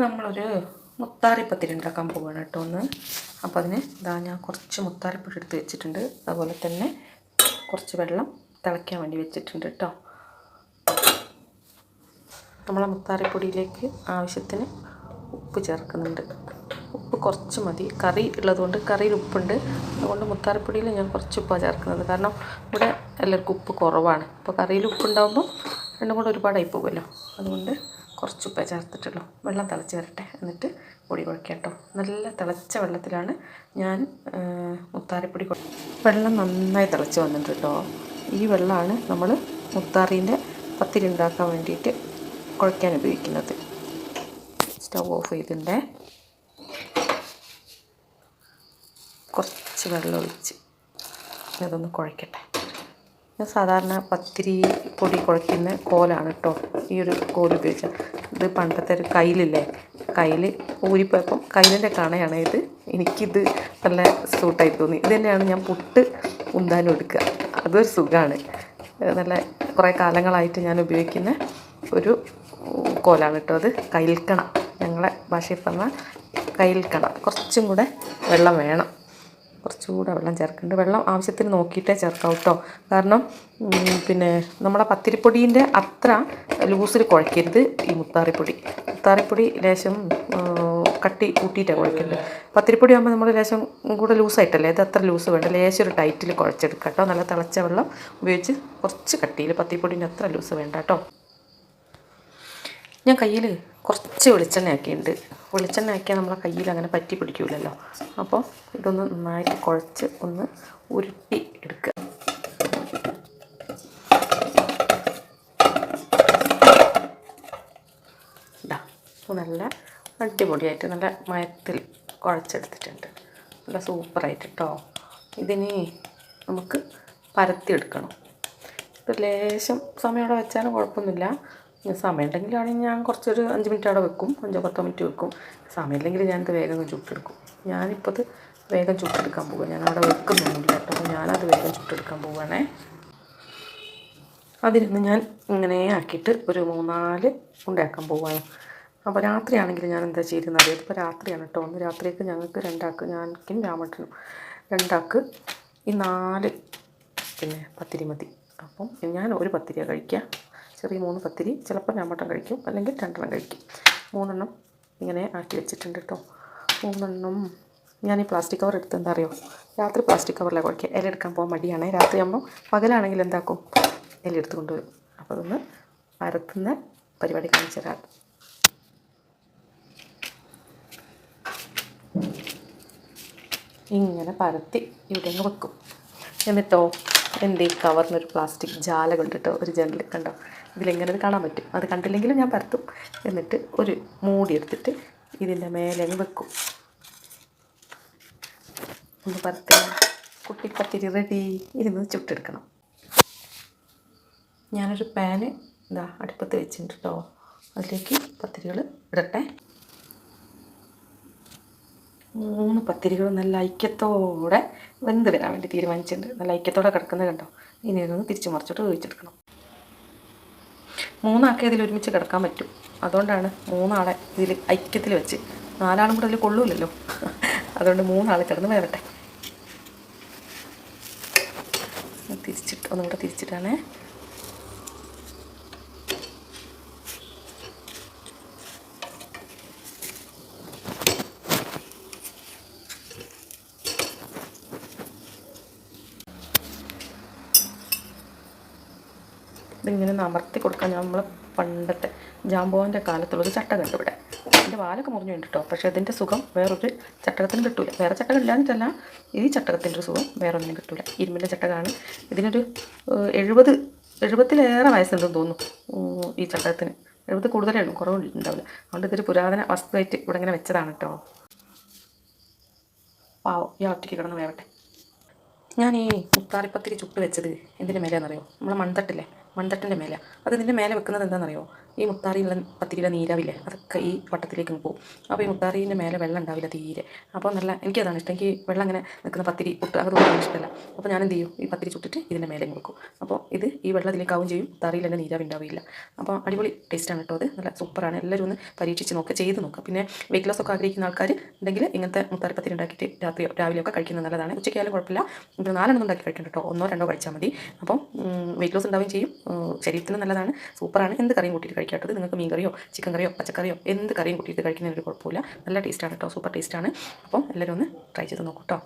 നമ്മളൊരു മുത്താറിപ്പത്തിരി ഉണ്ടാക്കാൻ പോവുകയാണ് കേട്ടോ ഒന്ന്. അപ്പോൾ അതിന് ഇതാ ഞാൻ കുറച്ച് മുത്താറിപ്പൊടി എടുത്ത് വെച്ചിട്ടുണ്ട്. അതുപോലെ തന്നെ കുറച്ച് വെള്ളം തിളയ്ക്കാൻ വേണ്ടി വെച്ചിട്ടുണ്ട് കേട്ടോ. നമ്മളെ മുത്താറിപ്പൊടിയിലേക്ക് ആവശ്യത്തിന് ഉപ്പ് ചേർക്കുന്നുണ്ട്. ഉപ്പ് കുറച്ച് മതി. കറി ഉള്ളതുകൊണ്ട് കറിയിൽ ഉപ്പുണ്ട്. അതുകൊണ്ട് മുത്താറിപ്പൊടിയിൽ ഞാൻ കുറച്ച് ഉപ്പാണ് ചേർക്കുന്നത്. കാരണം ഇവിടെ എല്ലാവർക്കും ഉപ്പ് കുറവാണ്. അപ്പോൾ കറിയിൽ ഉപ്പുണ്ടാകുമ്പോൾ രണ്ടും കൂടെ ഒരുപാടായി പോകുമല്ലോ. അതുകൊണ്ട് കുറച്ച് ഉപ്പേ ചേർത്തിട്ടുള്ളൂ. വെള്ളം തിളച്ച് വരട്ടെ. എന്നിട്ട് പൊടി കുഴക്കാം കേട്ടോ നല്ല തിളച്ച വെള്ളത്തിലാണ് ഞാൻ മുത്താറിപ്പൊടി വെള്ളം നന്നായി തിളച്ച് വന്നിട്ടുണ്ട്? കേട്ടോ ഈ വെള്ളമാണ് നമ്മൾ മുത്താറീന്റെ പത്തിരി ഉണ്ടാക്കാൻ വേണ്ടിയിട്ട് കുഴക്കാൻ ഉപയോഗിക്കുന്നത്. സ്റ്റവ് ഓഫ് ചെയ്തിട്ടുണ്ടേ. കുറച്ച് വെള്ളം ഒഴിച്ച് അതൊന്ന് കുഴക്കട്ടെ. ഞാൻ സാധാരണ പത്തിരി പൊടി കുഴയ്ക്കുന്ന കോലാണ് കേട്ടോ ഈ ഒരു കോൽ ഉപയോഗിച്ചാൽ ഇത് പണ്ടത്തെ ഒരു കയ്യിലില്ലേ? കയ്യിൽ ഊരിപ്പോയപ്പം കയ്യിലിന്റെ കണയാണ് ഇത്. എനിക്കിത് നല്ല സൂട്ടായി തോന്നി. ഇത് തന്നെയാണ് ഞാൻ പുട്ട് ഉന്താനും എടുക്കുക. അതൊരു സുഖമാണ് നല്ല കുറേ കാലങ്ങളായിട്ട് ഞാൻ ഉപയോഗിക്കുന്ന ഒരു കോലാണ് കേട്ടോ അത്. കയ്യിൽക്കണ. ഞങ്ങളെ ഭാഷയിൽ പറഞ്ഞാൽ കയ്യിൽക്കണ. കുറച്ചും കൂടെ വെള്ളം വേണം. കുറച്ചുകൂടെ വെള്ളം ചേർക്കുന്നുണ്ട് വെള്ളം ആവശ്യത്തിന് നോക്കിയിട്ടേ ചേർക്കാം കേട്ടോ കാരണം പിന്നെ നമ്മുടെ പത്തിരിപ്പൊടീന്റെ അത്ര ലൂസിൽ കുഴക്കരുത് ഈ മുത്താറിപ്പൊടി. മുത്താറിപ്പൊടി ലേശം കട്ടി കൂട്ടിയിട്ടാണ് കുഴക്കേണ്ടത്. പത്തിരിപ്പൊടി ആകുമ്പോൾ നമ്മൾ ലേശം കൂടെ ലൂസായിട്ടല്ലേ? ഇത് അത്ര ലൂസ് വേണ്ട. ലേശം ഒരു ടൈറ്റിൽ കുഴച്ചെടുക്കാം കേട്ടോ നല്ല തിളച്ച വെള്ളം ഉപയോഗിച്ച് കുറച്ച് കട്ടിയിൽ പത്തിരിപ്പൊടീന്റെ അത്ര ലൂസ് വേണ്ട കേട്ടോ ഞാൻ കയ്യിൽ കുറച്ച് വെളിച്ചെണ്ണ ആക്കിയിട്ടുണ്ട് വെളിച്ചെണ്ണ ആക്കിയാൽ നമ്മളെ കയ്യിൽ അങ്ങനെ പറ്റി പിടിക്കൂലല്ലോ. അപ്പോൾ ഇതൊന്ന് നന്നായിട്ട് കുഴച്ച് ഒന്ന് ഉരുട്ടി എടുക്കുക. നല്ല അടിപൊളിയായിട്ട് നല്ല മയത്തിൽ കുഴച്ചെടുത്തിട്ടുണ്ട്. നല്ല സൂപ്പറായിട്ട് കേട്ടോ ഇതിനി നമുക്ക് പരത്തിയെടുക്കണം ഇത് ലേശം സമയം അവിടെ വെച്ചാലും കുഴപ്പമൊന്നുമില്ല. സമയം ഉണ്ടെങ്കിലാണെങ്കിൽ ഞാൻ കുറച്ചൊരു അഞ്ച് മിനിറ്റ് അവിടെ വെക്കും. അഞ്ചോ പത്തോ മിനിറ്റ് വെക്കും. സമയമില്ലെങ്കിൽ ഞാനിത് വേഗം ചുട്ടെടുക്കും. ഞാനിപ്പോൾ അത് വേഗം ചുട്ടെടുക്കാൻ പോകും ഞാൻ അവിടെ വെക്കുന്നൊന്നുമില്ല കേട്ടോ. അപ്പോൾ ഞാനത് വേഗം ചുട്ടെടുക്കാൻ പോവുകയാണേ അതിരുന്ന് ഞാൻ ഇങ്ങനെ ആക്കിയിട്ട് ഒരു മൂന്നാൽ ഉണ്ടാക്കാൻ പോവാണ്. അപ്പോൾ രാത്രിയാണെങ്കിൽ ഞാൻ എന്താ ചെയ്യുന്നത് അറിയാം? ഇപ്പോൾ രാത്രിയാണ് കേട്ടോ. ഒന്ന് രാത്രിയൊക്കെ ഞങ്ങൾക്ക് രണ്ടാക്ക് ഞാനും രാമട്ടനും രണ്ടാക്ക് ഈ നാല് പിന്നെ പത്തിരി മതി. അപ്പം ഞാൻ ഒരു പത്തിരിയാണ് കഴിക്കുക. ചെറിയ മൂന്ന് പത്തിരി ചിലപ്പോൾ രാമട്ടൻ കഴിക്കും അല്ലെങ്കിൽ രണ്ടെണ്ണം കഴിക്കും. മൂന്നെണ്ണം ഇങ്ങനെ ആക്കി വെച്ചിട്ടുണ്ട് കേട്ടോ മൂന്നെണ്ണം ഞാൻ ഈ പ്ലാസ്റ്റിക് കവർ എടുത്ത് എന്താ അറിയോ? രാത്രി പ്ലാസ്റ്റിക് കവറിലെ കുഴക്കുക ഇല എടുക്കാൻ പോകാൻ മടിയാണേ. രാത്രി ആകുമ്പോൾ പകലാണെങ്കിൽ എന്താക്കും? ഇല എടുത്ത് കൊണ്ടുവരും അപ്പോൾ അതൊന്ന് പരത്തുന്ന പരിപാടി കാണിച്ചു തരാം. ഇങ്ങനെ പരത്തി ഇവിടെ അങ്ങ് വെക്കും. എന്നിട്ടോ? എന്റെ ഈ കവറിനൊരു പ്ലാസ്റ്റിക് ജാല കൊണ്ടിട്ടോ ഒരു ജനൽ കണ്ടോ? ഇതിലെങ്ങനെ അത് കാണാൻ പറ്റും? അത് കണ്ടില്ലെങ്കിലും ഞാൻ പരത്തും. എന്നിട്ട് ഒരു മൂടി എടുത്തിട്ട് ഇതിന്റെ മേലെ അങ്ങ് വെക്കും. ഒന്ന് പരത്തി. കുട്ടിപ്പത്തിരി റെഡി ഇരുന്ന് ചുട്ടെടുക്കണം. ഞാനൊരു പാന് ഇതാ അടുപ്പത്ത് വെച്ചിട്ടുണ്ട് അതിലേക്ക് പത്തിരികൾ ഇടട്ടെ. മൂന്ന് പത്തിരികൾ നല്ല ഐക്യത്തോടെ വെന്ത് വരാൻ വേണ്ടി തീരുമാനിച്ചിട്ടുണ്ട്. നല്ല ഐക്യത്തോടെ കിടക്കുന്നത് കണ്ടോ? ഇനി ഇതൊന്ന് തിരിച്ചു മറിച്ചിട്ട് ഒഴിച്ചെടുക്കണം മൂന്നാൾക്കെ ഇതിൽ ഒരുമിച്ച് കിടക്കാൻ പറ്റും. അതുകൊണ്ടാണ് മൂന്നാളെ ഇതിൽ ഐക്യത്തിൽ വെച്ച് നാലാളും കൂടെ അതിൽ കൊള്ളൂലല്ലോ. അതുകൊണ്ട് മൂന്നാളെ കിടന്ന് വരട്ടെ തിരിച്ചിട്ട് ഒന്നുകൂടെ തിരിച്ചിട്ടാണേ. ഇതിങ്ങനെ അമർത്തി കൊടുക്കാൻ നമ്മൾ പണ്ടത്തെ ജാമ്പോവിന്റെ കാലത്തുള്ളൊരു ചട്ടകം ഉണ്ട് ഇവിടെ. അതിന്റെ വാലൊക്കെ മുറിഞ്ഞു കേട്ടോ പക്ഷേ ഇതിന്റെ സുഖം വേറൊരു ചട്ടകത്തിനും കിട്ടൂല. വേറെ ചട്ടകം ഇല്ലാഞ്ഞിട്ടല്ല ഈ ചട്ടകത്തിന്റെ ഒരു സുഖം വേറെ ഒന്നിനും കിട്ടൂല. ഇരുമ്പിന്റെ ചട്ടകമാണ് ഇതിനൊരു എഴുപത് എഴുപത്തിലേറെ വയസ്സുണ്ടെന്ന് തോന്നുന്നു ഈ ചട്ടകത്തിന്. എഴുപത് കൂടുതലേ ഉള്ളൂ കുറവുണ്ടാവില്ല. അതുകൊണ്ട് ഇതൊരു പുരാതന വസ്തുവായിട്ട് ഇവിടെ ഇങ്ങനെ വെച്ചതാണ് കേട്ടോ പാവം ഈ ഒറ്റയ്ക്ക് കിടന്ന് വേവട്ടെ. ഞാൻ ഈ മുത്താറിപ്പത്തിരി ചുട്ട് വെച്ചത് എന്തിന്റെ മേലെയാണെന്നറിയോ നമ്മളെ മൺതട്ടില്ലേ? മൺതട്ടിന്റെ മേലെ. അത് ഇതിന്റെ മേലെ വെക്കുന്നത് എന്താണെന്നറിയോ ഈ മുത്താറിയുള്ള പത്തിരിയുടെ നീരാവില്ലേ? അതൊക്കെ ഈ വട്ടത്തിലേക്ക് പോകും. അപ്പോൾ ഈ മുത്താറിന്റെ മേലെ വെള്ളം ഉണ്ടാവില്ല തീരെ. അപ്പോൾ നല്ല എനിക്കതാണ് ഇഷ്ടം. എനിക്ക് വെള്ളം അങ്ങനെ നിൽക്കുന്ന പത്തിരി പുട്ട് അതൊന്നും ഇഷ്ടമല്ല. അപ്പോൾ ഞാൻ എന്ത് ചെയ്യും? ഈ പത്തിരി ചുട്ടിട്ട് ഇതിന്റെ മേലെ വെക്കും. അപ്പോൾ ഇത് ഈ വെള്ളത്തിലേക്കാവും ചെയ്യും. മുത്താറിയിൽ തന്നെ നീരാവ് ഉണ്ടാവില്ല അപ്പോൾ അടിപൊളി ടേസ്റ്റാണ് കേട്ടോ അത്. നല്ല സൂപ്പറാണ്. എല്ലാവരും ഒന്ന് പരീക്ഷിച്ച് നോക്കുക ചെയ്ത് നോക്കുക പിന്നെ വെയിറ്റ് ലോസ് ഒക്കെ ആഗ്രഹിക്കുന്ന ആൾക്കാർ ഉണ്ടെങ്കിൽ ഇങ്ങനത്തെ മുത്താറി പത്തിരി ഉണ്ടാക്കിയിട്ട് രാത്രിയോ രാവിലെയൊക്കെ കഴിക്കുന്നത് നല്ലതാണ്. ഉച്ചയ്ക്കായാലും കുഴപ്പമില്ല. ഇപ്പോൾ നാലെണ്ണം ഉണ്ടാക്കി കഴിക്കണം കേട്ടോ. ഒന്നോ രണ്ടോ കഴിച്ചാൽ മതി. അപ്പം വെയിറ്റ് ലോസ് ഉണ്ടാവുകയും ചെയ്യും. ശരീരത്തിന് നല്ലതാണ്. സൂപ്പറാണ്. എന്ത് കറിയും കൂട്ടിയിട്ട് കഴിക്കാം? ഇത് നിങ്ങൾക്ക് മീൻ കറിയോ ചിക്കൻ കറിയോ പച്ചക്കറിയോ എന്ത് കറിയും കൂട്ടിയിട്ട് കഴിക്കുന്നതിന് ഒരു കുഴപ്പമില്ല. നല്ല ടേസ്റ്റാണ് കേട്ടോ സൂപ്പർ ടേസ്റ്റാണ് അപ്പം എല്ലാവരും ഒന്ന് ട്രൈ ചെയ്ത് നോക്കൂ കേട്ടോ